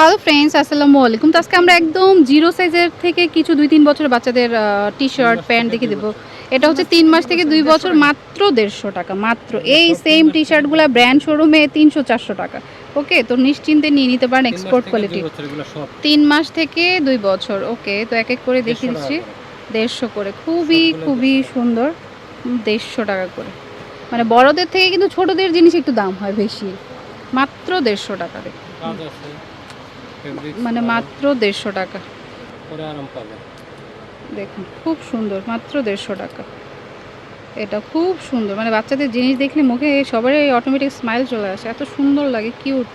Hello friends আসসালামু আলাইকুম তো আজকে আমরা একদম জিরো সাইজের থেকে কিছু দুই তিন বছর বাচ্চাদের টি শার্ট প্যান্ট দেখে দেবো। এটা হচ্ছে তিন মাস থেকে দুই বছর মাত্র দেড়শো টাকা মাত্র। এই সেম টি শার্টগুলো ব্র্যান্ড শোরুমে তিনশো চারশো টাকা। ওকে তো নিশ্চিন্তে নিয়ে নিতে পারেন এক্সপোর্ট কোয়ালিটি তিন মাস থেকে দুই বছর। ওকে তো এক এক করে দেখিয়ে দিচ্ছি। দেড়শো করে। খুবই খুবই সুন্দর। দেড়শো টাকা করে। মানে বড়দের থেকে কিন্তু ছোটদের জিনিস একটু দাম হয় বেশি। মাত্র দেড়শো টাকা। দেখুন মানে মাত্র দেড়শো টাকা। পরে আরাম পাবে দেখুন খুব সুন্দর মাত্র দেড়শো টাকা। এটা খুব সুন্দর মানে বাচ্চাদের জিনিস দেখলে মুখে সবারই অটোমেটিক স্মাইল চলে আসে। এত সুন্দর লাগে কিউট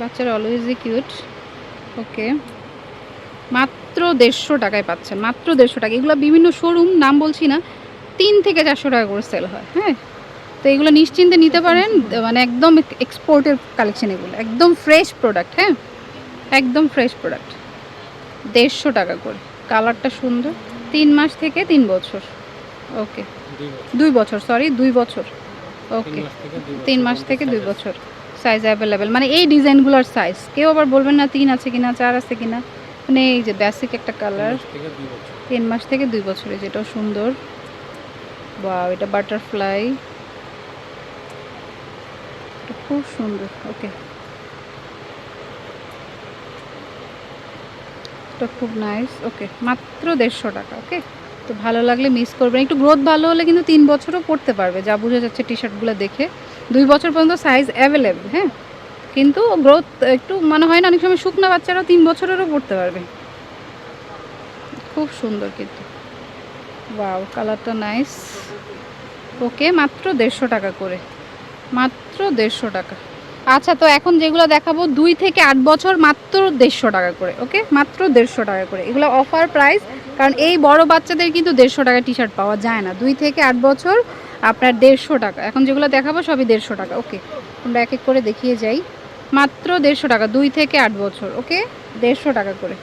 বাচ্চারা অলওয়েজই কিউট ওকে। মাত্র দেড়শো টাকায় পাচ্ছেন মাত্র দেড়শো টাকা। এগুলো বিভিন্ন শোরুম নাম বলছি না তিন থেকে চারশো টাকা করে সেল হয় হ্যাঁ? তো এগুলো নিশ্চিন্তে নিতে পারেন মানে একদম এক্সপোর্টের কালেকশন এগুলো একদম ফ্রেশ প্রোডাক্ট হ্যাঁ? একদম ফ্রেশ প্রোডাক্ট দেড়শো টাকা করে। কালারটা সুন্দর। তিন মাস থেকে তিন বছর। ওকে দুই বছর। সরি দুই বছর। ওকে তিন মাস থেকে দুই বছর সাইজ অ্যাভেলেবেল মানে এই ডিজাইনগুলোর সাইজ কেউ আবার বলবেন না তিন আছে কিনা চার আছে কিনা। মানে এই যে বেসিক একটা কালার তিন মাস থেকে দুই বছরে। যেটাও সুন্দর। বা এটা বাটারফ্লাই খুব সুন্দর। ওকে এটা খুব নাইস ওকে মাত্র দেড়শো টাকা ওকে তো ভালো লাগলে মিস করবেন। একটু গ্রোথ ভালো হলে কিন্তু তিন বছরও পড়তে পারবে। যা বোঝা যাচ্ছে টি শার্টগুলো দেখে। দুই বছর পর্যন্ত সাইজ অ্যাভেলেবেল হ্যাঁ? কিন্তু গ্রোথ একটু মনে হয় না, অনেক সময় শুকনা বাচ্চারাও তিন বছরেরও পড়তে পারবে। খুব সুন্দর কিন্তু। ওয়াও কালারটা নাইস ওকে মাত্র দেড়শো টাকা করে। মাত্র দেড়শো টাকা। আচ্ছা তো এখন যেগুলো দেখাবো, দুই থেকে আট বছর মাত্র দেড়শো টাকা করে, ওকে? মাত্র দেড়শো টাকা করে। এগুলো অফার প্রাইস কারণ এই বড় বাচ্চাদের কিন্তু দেড়শো টাকা টি শার্ট পাওয়া যায় না। দুই থেকে আট বছর আপনার দেড়শো টাকা। এখন যেগুলো দেখাবো, সবই দেড়শো টাকা, ওকে? আমরা এক এক করে দেখিয়ে যাই। মাত্র দেড়শো টাকা, দুই থেকে আট বছর, ওকে? দেড়শো টাকা করে।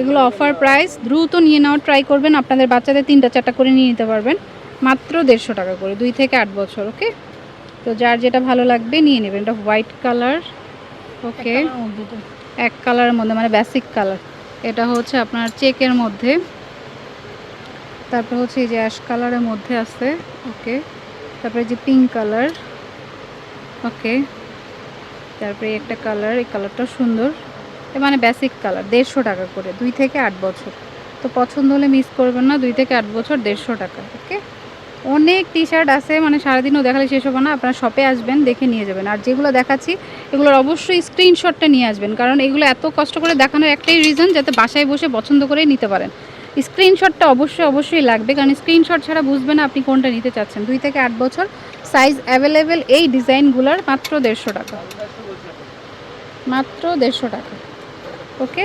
এগুলো অফার প্রাইস দ্রুত নিয়ে নেওয়ার ট্রাই করবেন। আপনাদের বাচ্চাদের তিনটা, চারটা করে নিয়ে নিতে পারবেন। মাত্র দেড়শো টাকা করে, দুই থেকে আট বছর, ওকে? তো যার যেটা ভালো লাগবে নিয়ে নেবেন। এটা হোয়াইট কালার ওকে এক কালারের মধ্যে মানে বেসিক কালার এটা হচ্ছে আপনার চেকের মধ্যে। তারপর হচ্ছে এই যে অ্যাশ কালারের মধ্যে আছে ওকে তারপরে যে পিঙ্ক কালার ওকে তারপরে একটা কালার এই কালারটা সুন্দর। এ মানে বেসিক কালার দেড়শো টাকা করে দুই থেকে আট বছর। তো পছন্দ হলে মিস করবেন না দুই থেকে আট বছর দেড়শো টাকা ওকে অনেক টি শার্ট আছে মানে সারাদিনও দেখালে শেষ হবে না, আপনারা শপে আসবেন, দেখে নিয়ে যাবেন। আর যেগুলো দেখাচ্ছি, এগুলোর অবশ্যই স্ক্রিনশটটা নিয়ে আসবেন, কারণ এগুলো এত কষ্ট করে দেখানোর একটাই রিজন যাতে বাসায় বসে পছন্দ করে নিতে পারেন। স্ক্রিনশটটা অবশ্যই অবশ্যই লাগবে, কারণ স্ক্রিনশট ছাড়া বুঝবে না আপনি কোনটা নিতে চাচ্ছেন। দুই থেকে আট বছর সাইজ অ্যাভেলেবেল এই ডিজাইনগুলোর মাত্র দেড়শো টাকা। মাত্র দেড়শো টাকা। ওকে?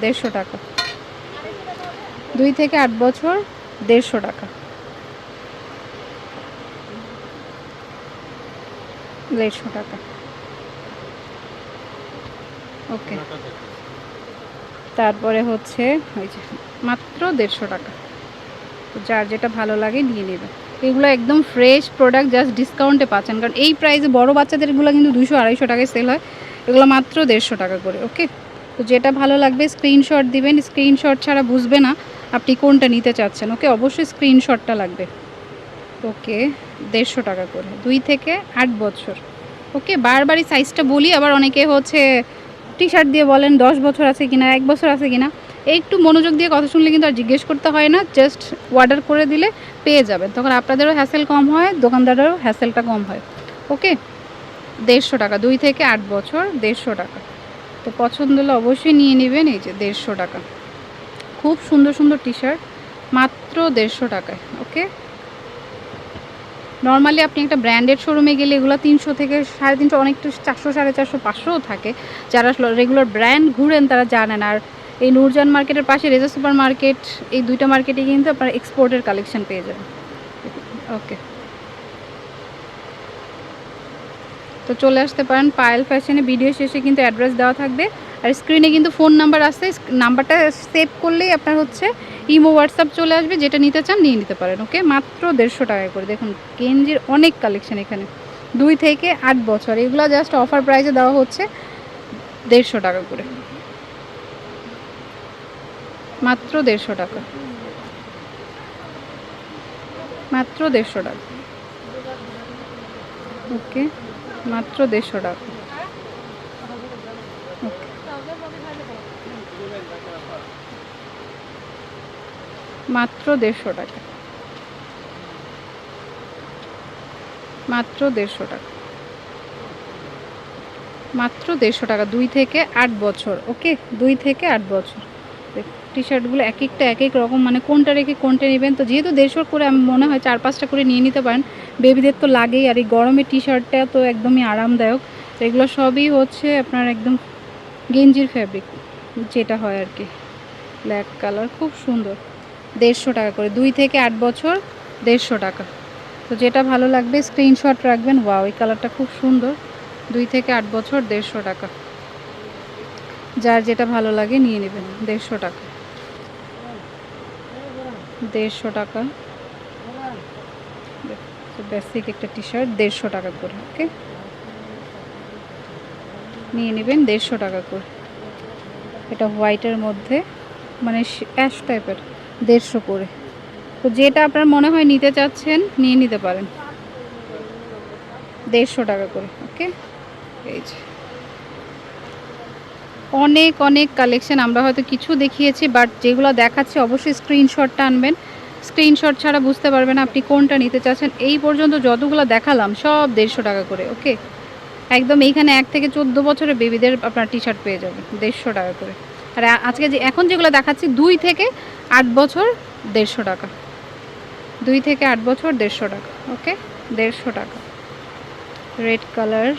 দেড়শো টাকা। দুই থেকে আট বছর, দেড়শো টাকা। দেড়শো টাকা। ওকে। তারপরে হচ্ছে, ওই যে, মাত্র দেড়শো টাকা। তো যার যেটা ভালো লাগে নিয়ে নেবে। এগুলো একদম ফ্রেশ প্রোডাক্ট জাস্ট ডিসকাউন্টে পাচ্ছেন। কারণ এই প্রাইসে বড় বাচ্চাদের এগুলো কিন্তু দুশো, আড়াইশো টাকায় সেল হয়। এগুলো মাত্র দেড়শো টাকা করে ওকে তো যেটা ভালো লাগবে স্ক্রিনশট দিবেন। স্ক্রিনশট ছাড়া বুঝবে না আপনি কোনটা নিতে চাচ্ছেন ওকে অবশ্যই স্ক্রিনশটটা লাগবে। ওকে দেড়শো টাকা করে, দুই থেকে আট বছর। ওকে, বারবারই সাইজটা বলি, আবার অনেকে হচ্ছে টি শার্ট দিয়ে বলেন, দশ বছর আছে কিনা, এক বছর আছে কিনা, একটু মনোযোগ দিয়ে কথা শুনলে কিন্তু আর জিজ্ঞেস করতে হয় না জাস্ট অর্ডার করে দিলে পেয়ে যাবেন। তখন আপনাদেরও হ্যাসেল কম হয়, দোকানদারেরও হ্যাসেলটা কম হয়। ওকে, দেড়শো টাকা, দুই থেকে আট বছর, দেড়শো টাকা। তো পছন্দ হলে অবশ্যই নিয়ে নেবেন, এই যে দেড়শো টাকা। খুব সুন্দর সুন্দর টি শার্ট মাত্র দেড়শো টাকায়, ওকে? নর্মালি আপনি একটা ব্র্যান্ডেড শোরুমে গেলে এগুলো তিনশো থেকে সাড়ে তিনশো, অনেকটা চারশো, সাড়ে চারশো, পাঁচশোও থাকে। যারা রেগুলার ব্র্যান্ড ঘুরেন তারা জানেন। আর এই নূরজান মার্কেটের পাশে রেজা সুপার মার্কেট এই দুইটা মার্কেটে কিন্তু আপনারা এক্সপোর্টের কালেকশন পেয়ে যাবেন। ওকে তো চলে আসতে পারেন। পায়েল ফ্যাশনে ভিডিও শেষে কিন্তু অ্যাড্রেস দেওয়া থাকবে। আর স্ক্রিনে কিন্তু ফোন নাম্বার আছে নাম্বারটা সেভ করলেই আপনার হচ্ছে ইমো হোয়াটসঅ্যাপ চলে আসবে, যেটা নিতে চান নিয়ে নিতে পারেন ওকে মাত্র দেড়শো টাকা করে। দেখুন, গেঞ্জির অনেক কালেকশন এখানে। দুই থেকে আট বছর। এগুলো জাস্ট অফার প্রাইসে দেওয়া হচ্ছে দেড়শো টাকা করে। মাত্র দেড়শো টাকা। মাত্র দেড়শো টাকা। ওকে মাত্র দেড়শো টাকা। মাত্র দেড়শো টাকা। মাত্র দেড়শো টাকা। মাত্র দেড়শো টাকা, দুই থেকে আট বছর, ওকে? দুই থেকে আট বছর। টি শার্টগুলো এক একটা এক এক রকম মানে কোনটা রেখে কোনটা নেবেন? তো যেহেতু দেড়শো করে আমি মনে হয় চার পাঁচটা করে নিয়ে নিতে পারেন, বেবিদের তো লাগেই। আর এই গরমে টি শার্টটা তো একদমই আরামদায়ক। এগুলো সবই হচ্ছে আপনার একদম গেঞ্জির ফ্যাব্রিক যেটা হয় আর কি। ব্ল্যাক কালার খুব সুন্দর। দেড়শো টাকা করে। দুই থেকে আট বছর দেড়শো টাকা। তো যেটা ভালো লাগবে স্ক্রিনশট রাখবেন। ওয়াও ওই কালারটা খুব সুন্দর। দুই থেকে আট বছর দেড়শো টাকা। যার যেটা ভালো লাগে নিয়ে নেবেন, দেড়শো টাকা। দেড়শো টাকা। বেসিক একটা টি শার্ট দেড়শো টাকা করে ওকে নিয়ে নেবেন দেড়শো টাকা করে। এটা হোয়াইটের মধ্যে মানে অ্যাশ টাইপের দেড়শো করে। তো যেটা আপনার মনে হয় নিতে চাচ্ছেন, নিয়ে নিতে পারেন। দেড়শো টাকা করে, ওকে? এই যে। অনেক অনেক কালেকশন, আমরা হয়তো কিছু দেখিয়েছি, বাট যেগুলো দেখাচ্ছি, অবশ্যই স্ক্রিনশটটা আনবেন। স্ক্রিনশট ছাড়া বুঝতে পারবেন আপনি কোনটা নিতে চাচ্ছেন। এই পর্যন্ত যতগুলো দেখালাম, সব দেড়শো টাকা করে, ওকে? একদম এইখানে এক থেকে চোদ্দ বছরের বেবিদের আপনার টি শার্ট পেয়ে যাবেন, দেড়শো টাকা করে। আর আজকে যে, এখন যেগুলো দেখাচ্ছি, দুই থেকে আট বছর দেড়শো টাকা। দুই থেকে আট বছর দেড়শো টাকা, ওকে? দেড়শো টাকা। Red colour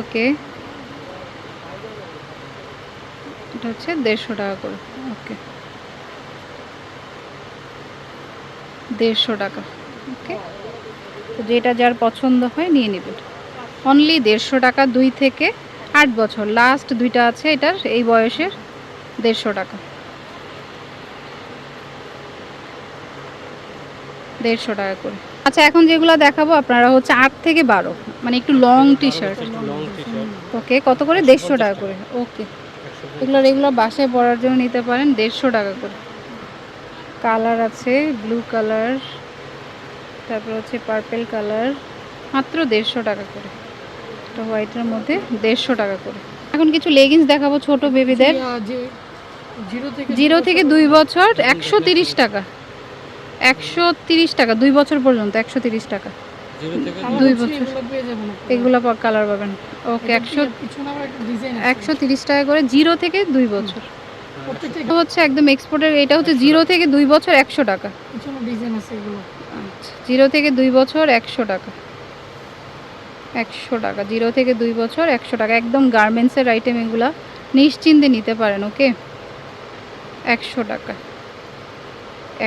okay? এটা হচ্ছে দেড়শো টাকা করে, ওকে? দেড়শো টাকা, ওকে? যেটা যার পছন্দ হয় নিয়ে নেবেন অনলি দেড়শো টাকা দুই থেকে আট বছর। লাস্ট দুইটা আছে এটার, এই বয়সের দেড়শো টাকা। দেড়শো টাকা করে। আচ্ছা এখন যেগুলো দেখাবো আপনারা হচ্ছে আট থেকে বারো। মানে একটু লং টি শার্ট ওকে কত করে? দেড়শো টাকা করে। ওকে। এগুলো রেগুলার বাসায় পরার জন্য নিতে পারেন দেড়শো টাকা করে। কালার আছে ব্লু কালার তারপর হচ্ছে পার্পেল কালার মাত্র দেড়শো টাকা করে। তো হোয়াইটের মধ্যে দেড়শো টাকা করে। এখন কিছু লেগিংস দেখাবো ছোট বেবিদের জিরো থেকে জিরো থেকে দুই বছর একশো তিরিশ টাকা। একশো তিরিশ টাকা দুই বছর পর্যন্ত একশো তিরিশ টাকা। জিরো থেকে কালার দুই বছর। এগুলো কালার পাবেন। ওকে একশো একশো তিরিশ টাকা করে জিরো থেকে দুই বছর। হচ্ছে একদম এক্সপোর্টের এটা হচ্ছে জিরো থেকে দুই বছর একশো টাকা। পিছনে ডিজাইন আছে এগুলো। আচ্ছা জিরো থেকে দুই বছর একশো টাকা। একশো টাকা জিরো থেকে দুই বছর একশো টাকা। একদম গার্মেন্টসের আইটেম এগুলা নিশ্চিন্তে নিতে পারেন ওকে একশো টাকা।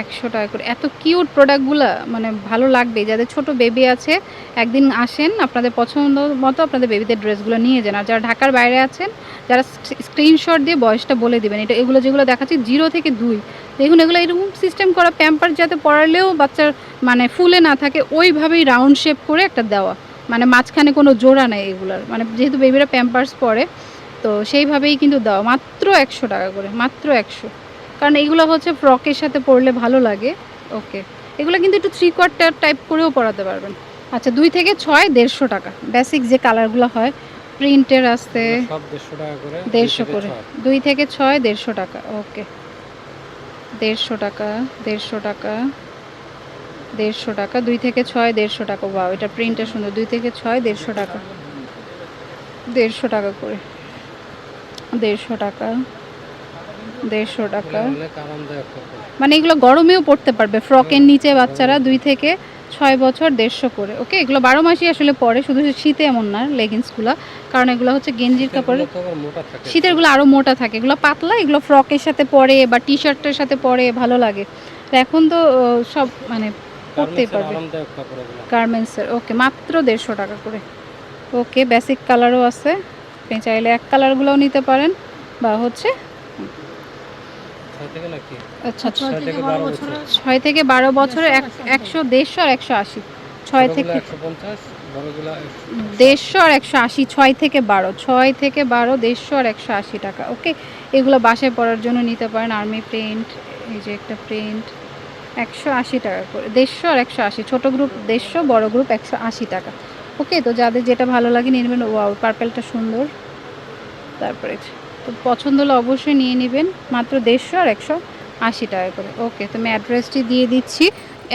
একশো টাকা করে। এত কিউট প্রোডাক্টগুলো মানে ভালো লাগবে যাদের ছোট বেবি আছে, একদিন আসেন, আপনাদের পছন্দ মতো আপনাদের বেবিদের ড্রেসগুলো নিয়ে যান। আর যারা ঢাকার বাইরে আছেন, যারা স্ক্রিনশট দিয়ে বয়সটা বলে দেবেন। এটা, এগুলো যেগুলো দেখাচ্ছি জিরো থেকে দুই। দেখুন, এগুলো এরকম সিস্টেম করা প্যাম্পার যাতে পড়ালেও বাচ্চার মানে ফুলে না থাকে, ওইভাবেই রাউন্ড শেপ করে একটা দেওয়া। মানে মাঝখানে কোনো জোড়া নেই এগুলোর। মানে যেহেতু বেবিরা প্যাম্পার্স পরে, তো সেইভাবেই কিন্তু দেওয়া। মাত্র একশো টাকা করে, মাত্র একশো। কারণ এগুলো হচ্ছে ফ্রকের সাথে পরলে ভালো লাগে। ওকে এগুলো কিন্তু একটু থ্রি কোয়ার্টার টাইপ করেও পরাতে পারবেন। আচ্ছা দুই থেকে ছয় দেড়শো টাকা। বেসিক যে কালারগুলো হয় প্রিন্টের আসতে দেড়শো করে দুই থেকে ছয়। দেড়শো টাকা। ওকে দেড়শো টাকা দেড়শো টাকা দেড়শো টাকা দুই থেকে ছয় দেড়শো টাকা। বাও এটা প্রিন্টটা সুন্দর। দুই থেকে ছয় দেড়শো টাকা। দেড়শো টাকা করে। দেড়শো টাকা। দেড়শো টাকা। মানে এগুলো গরমেও পড়তে পারবে। ফ্রকের নিচে বাচ্চারা দুই থেকে ছয় বছর দেড়শো করে। ওকে এগুলো বারো মাসই আসলে পরে শুধু শীতে এমন না লেগিংসগুলো। কারণ এগুলো হচ্ছে গেঞ্জির কাপড় শীতেরগুলো আরও মোটা থাকে। এগুলো পাতলা এগুলো ফ্রকের সাথে পরে বা টি শার্টের সাথে পরে ভালো লাগে। তো এখন তো সব মানে পরতেই পারবে। গার্মেন্টসের ওকে মাত্র দেড়শো টাকা করে। ওকে বেসিক কালারও আছে। আপনি চাইলে এক কালারগুলোও নিতে পারেন। বা হচ্ছে আচ্ছা ছয় থেকে বারো এক একশো দেড়শো আর একশো আশি। ছয় থেকে দেড়শো আর একশো আশি ছয় থেকে বারো। ছয় থেকে বারো দেড়শো আর একশো আশি টাকা। ওকে এগুলো বাসায় পরার জন্য নিতে পারেন। আর্মি প্রিন্ট এই যে একটা প্রিন্ট একশো আশি টাকা করে। দেড়শো আর একশো আশি ছোটো গ্রুপ দেড়শো বড় গ্রুপ একশো আশি টাকা। ওকে তো যাদের যেটা ভালো লাগে নিয়ে নেবেন। ওয়াও পার্পেলটা সুন্দর। তারপরে তো পছন্দ হলে অবশ্যই নিয়ে নেবেন, মাত্র দেড়শো আর একশো আশি টাকা করে। ওকে তো আমি অ্যাড্রেসটি দিয়ে দিচ্ছি।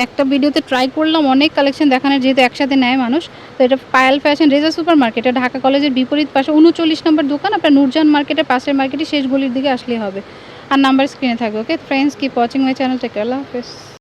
একটা ভিডিওতে ট্রাই করলাম, অনেক কালেকশন দেখানোর, যেহেতু একসাথে নেয় মানুষ। তো এটা পায়েল ফ্যাশন রেজা সুপার মার্কেটে ঢাকা কলেজের বিপরীত পাশে উনচল্লিশ নম্বর দোকান। আপনার নূরজান মার্কেটের পাশের মার্কেটে শেষ গলির দিকে আসলেই হবে। আর নাম্বার স্ক্রিনে থাকবে okay friends keep watching my channel take আল্লাহ হাফেজ।